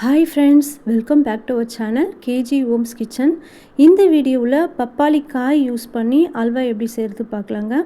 Hi friends welcome back to our channel KG Om's kitchen இந்த வீடியோவில் பப்பாளி காய் யூஸ் பண்ணி அல்வா எப்படி செய்கிறது பார்க்கலாங்க.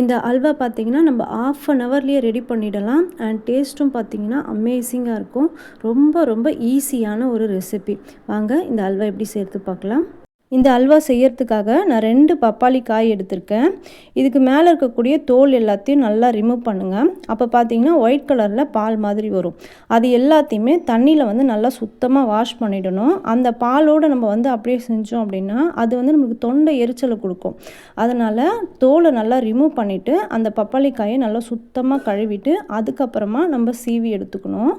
இந்த அல்வா பார்த்திங்கன்னா நம்ம ஆஃப் அன் ஹவர்லேயே ரெடி பண்ணிடலாம். அண்ட் டேஸ்ட்டும் பார்த்திங்கன்னா அமேசிங்காக இருக்கும். ரொம்ப ரொம்ப ஈஸியான ஒரு ரெசிபி வாங்க இந்த அல்வா எப்படி செய்கிறது பார்க்கலாம். இந்த அல்வா செய்யறதுக்காக நான் ரெண்டு பப்பாளி காய் எடுத்திருக்கேன். இதுக்கு மேலே இருக்கக்கூடிய தோல் எல்லாத்தையும் நல்லா ரிமூவ் பண்ணுங்கள் அப்போ பார்த்தீங்கன்னா ஒயிட் கலரில் பால் மாதிரி வரும். அது எல்லாத்தையுமே தண்ணியில் வந்து நல்லா சுத்தமாக வாஷ் பண்ணிடணும். அந்த பாலோடு நம்ம வந்து அப்படியே செஞ்சோம் அப்படின்னா அது வந்து நமக்கு தொண்டை எரிச்சலை கொடுக்கும். அதனால் தோலை நல்லா ரிமூவ் பண்ணிவிட்டு அந்த பப்பாளி காயை நல்லா சுத்தமாக கழுவிட்டு அதுக்கப்புறமா நம்ம சீவி எடுத்துக்கணும்.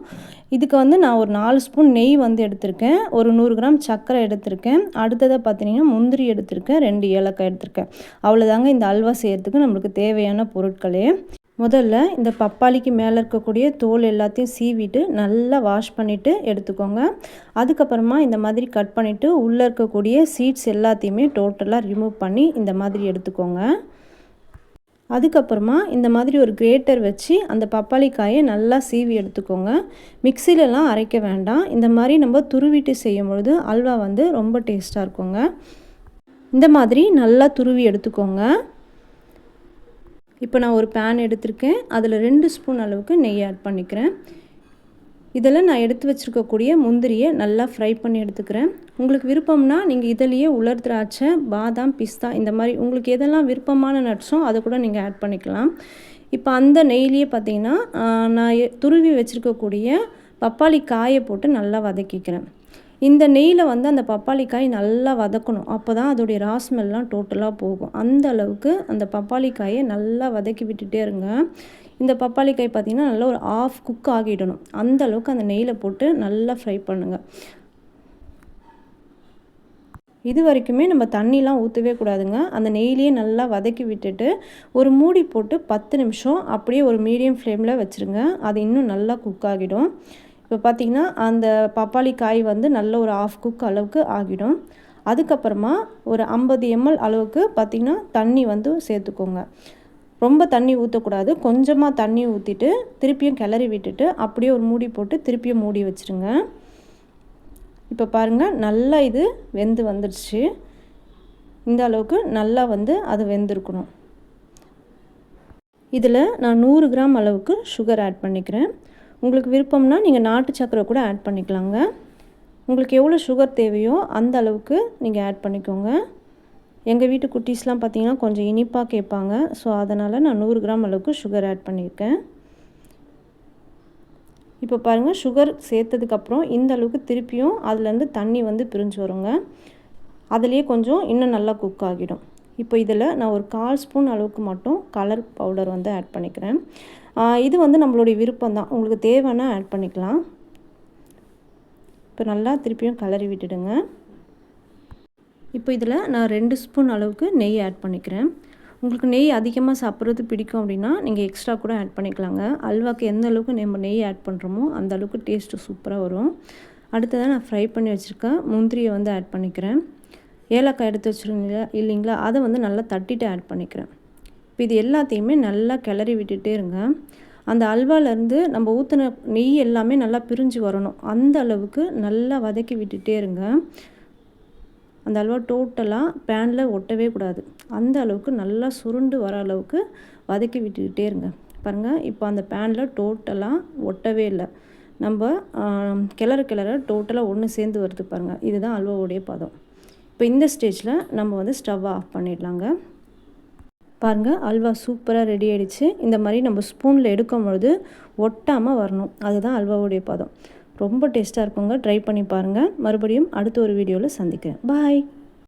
இதுக்கு வந்து நான் ஒரு நாலு ஸ்பூன் நெய் வந்து எடுத்திருக்கேன். ஒரு நூறு கிராம் சர்க்கரை எடுத்திருக்கேன். அடுத்ததை பார்த்தீங்கன்னா முந்திரி எடுத்திருக்கேன் ரெண்டு ஏலக்காய் எடுத்திருக்கேன். அவ்வளோதாங்க இந்த அல்வா செய்கிறதுக்கு நம்மளுக்கு தேவையான பொருட்களே. முதல்ல இந்த பப்பாளிக்கு மேலே இருக்கக்கூடிய தோல் எல்லாத்தையும் சீவிட்டு நல்லா வாஷ் பண்ணிவிட்டு எடுத்துக்கோங்க. அதுக்கப்புறமா இந்த மாதிரி கட் பண்ணிவிட்டு உள்ளே இருக்கக்கூடிய சீட்ஸ் எல்லாத்தையுமே டோட்டலாக ரிமூவ் பண்ணி இந்த மாதிரி எடுத்துக்கோங்க. அதுக்கப்புறமா இந்த மாதிரி ஒரு கிரேட்டர் வச்சு அந்த பப்பாளிக்காயை நல்லா சீவி எடுத்துக்கோங்க. மிக்சிலெலாம் அரைக்க வேண்டாம். இந்த மாதிரி நம்ம துருவிட்டு செய்யும் பொழுது அல்வா வந்து ரொம்ப டேஸ்ட்டாக இருக்குங்க. இந்த மாதிரி நல்லா துருவி எடுத்துக்கோங்க. இப்போ நான் ஒரு பேன் எடுத்திருக்கேன். அதில் ரெண்டு ஸ்பூன் அளவுக்கு நெய் ஆட் பண்ணிக்கிறேன். இதெல்லாம் நான் எடுத்து வச்சுருக்கக்கூடிய முந்திரியை நல்லா ஃப்ரை பண்ணி எடுத்துக்கிறேன். உங்களுக்கு விருப்பம்னா நீங்கள் இதிலேயே உலர் திராட்சை பாதாம் பிஸ்தா இந்த மாதிரி உங்களுக்கு எதெல்லாம் விருப்பமான நட்ஸோ அதை கூட நீங்கள் ஆட் பண்ணிக்கலாம். இப்போ அந்த நெய்லேயே பார்த்தீங்கன்னா நான் துருவி வச்சுருக்கக்கூடிய பப்பாளி காயை போட்டு நல்லா வதக்கிக்கிறேன். இந்த நெய்யில் வந்து அந்த பப்பாளிக்காய் நல்லா வதக்கணும். அப்போ தான் அதோடைய ராஸ்மெல்லாம் டோட்டலாக போகும். அந்த அளவுக்கு அந்த பப்பாளிக்காயை நல்லா வதக்கி விட்டுட்டே இருங்க. இந்த பப்பாளிக்காய் பார்த்திங்கன்னா நல்லா ஒரு ஆஃப் குக் ஆகிடணும். அந்த அளவுக்கு அந்த நெய்யில் போட்டு நல்லா ஃப்ரை பண்ணுங்கள் இது வரைக்குமே நம்ம தண்ணிலாம் ஊற்றவே கூடாதுங்க. அந்த நெய்லேயே நல்லா வதக்கி விட்டுட்டு ஒரு மூடி போட்டு பத்து நிமிஷம் அப்படியே ஒரு மீடியம் ஃப்ளேமில் வச்சுருங்க. அது இன்னும் நல்லா குக் ஆகிடும். இப்போ பார்த்திங்கன்னா அந்த பப்பாளி காய் வந்து நல்ல ஒரு ஆஃப் குக் அளவுக்கு ஆகிடும். அதுக்கப்புறமா ஒரு ஐம்பது எம்எல் அளவுக்கு பார்த்திங்கன்னா தண்ணி வந்து சேர்த்துக்கோங்க. ரொம்ப தண்ணி ஊற்றக்கூடாது கொஞ்சமாக தண்ணி ஊற்றிட்டு திருப்பியும் கிளறி விட்டுட்டு அப்படியே ஒரு மூடி போட்டு திருப்பியும் மூடி வச்சுருங்க. இப்போ பாருங்கள் நல்லா இது வெந்து வந்துடுச்சு இந்த அளவுக்கு நல்லா வந்து அது வெந்திருக்கணும். இதில் நான் நூறு கிராம் அளவுக்கு சுகர் ஆட் பண்ணிக்கிறேன். உங்களுக்கு விருப்பம்னா நீங்கள் நாட்டு சக்கரை கூட ஆட் பண்ணிக்கலாங்க. உங்களுக்கு எவ்வளோ சுகர் தேவையோ அந்த அளவுக்கு நீங்கள் ஆட் பண்ணிக்கோங்க. எங்கள் வீட்டு குட்டீஸ்லாம் பார்த்திங்கன்னா கொஞ்சம் இனிப்பாக கேட்பாங்க. ஸோ அதனால் நான் நூறு கிராம் அளவுக்கு சுகர் ஆட் பண்ணியிருக்கேன். இப்போ பாருங்கள் சுகர் சேர்த்ததுக்கப்புறம் இந்த அளவுக்கு திருப்பியும் அதுலேருந்து தண்ணி வந்து பிரிஞ்சு வருங்க. அதுலேயே கொஞ்சம் இன்னும் நல்லா குக் ஆகிடும். இப்போ இதில் நான் ஒரு கால் ஸ்பூன் அளவுக்கு மட்டும் கலர் பவுடர் வந்து ஆட் பண்ணிக்கிறேன். இது வந்து நம்மளுடைய விருப்பம் தான் உங்களுக்கு தேவைன்னா ஆட் பண்ணிக்கலாம். இப்போ நல்லா திருப்பியும் கலரி விட்டுடுங்க. இப்போ இதில் நான் ரெண்டு ஸ்பூன் அளவுக்கு நெய் ஆட் பண்ணிக்கிறேன். உங்களுக்கு நெய் அதிகமாக சாப்பிட்றது பிடிக்கும் அப்படின்னா நீங்கள் எக்ஸ்ட்ரா கூட ஆட் பண்ணிக்கலாங்க. அல்வாக்கு எந்த அளவுக்கு நம்ம நெய் ஆட் பண்ணுறோமோ அந்த அளவுக்கு டேஸ்ட்டு சூப்பராக வரும். அடுத்ததாக நான் ஃப்ரை பண்ணி வச்சுருக்கேன் முந்திரியை வந்து ஆட் பண்ணிக்கிறேன். ஏலக்காய் எடுத்து வச்சுருங்க இல்லைங்களா? அதை வந்து நல்லா தட்டிட்டு ஆட் பண்ணிக்கிறேன். இப்போ இது எல்லாத்தையுமே நல்லா கிளறி விட்டுட்டே இருங்க. அந்த அல்வாலேருந்து நம்ம ஊற்றின நெய் எல்லாமே நல்லா பிரிஞ்சு வரணும். அந்த அளவுக்கு நல்லா வதக்கி விட்டுட்டே இருங்க. அந்த அல்வா டோட்டலாக பேனில் ஒட்டவே கூடாது. அந்த அளவுக்கு நல்லா சுருண்டு வர அளவுக்கு வதக்கி விட்டுக்கிட்டே இருங்க. பாருங்கள் இப்போ அந்த பேனில் டோட்டலாக ஒட்டவே இல்லை. நம்ம கிளற கிளற டோட்டலாக ஒன்று சேர்ந்து வருது பாருங்கள் இதுதான் அல்வாவுடைய பதம். இப்போ இந்த ஸ்டேஜில் நம்ம வந்து ஸ்டவ்வை ஆஃப் பண்ணிடலாங்க. பாருங்கள் அல்வா சூப்பராக ரெடி ஆகிடுச்சு இந்த மாதிரி நம்ம ஸ்பூனில் எடுக்கும் பொழுது ஒட்டாமல் வரணும். அதுதான் அல்வாவுடைய பதம். ரொம்ப டேஸ்ட்டாக இருக்குங்க. ட்ரை பண்ணி பாருங்கள் மறுபடியும் அடுத்த ஒரு வீடியோவில் சந்திக்கிறேன். பாய்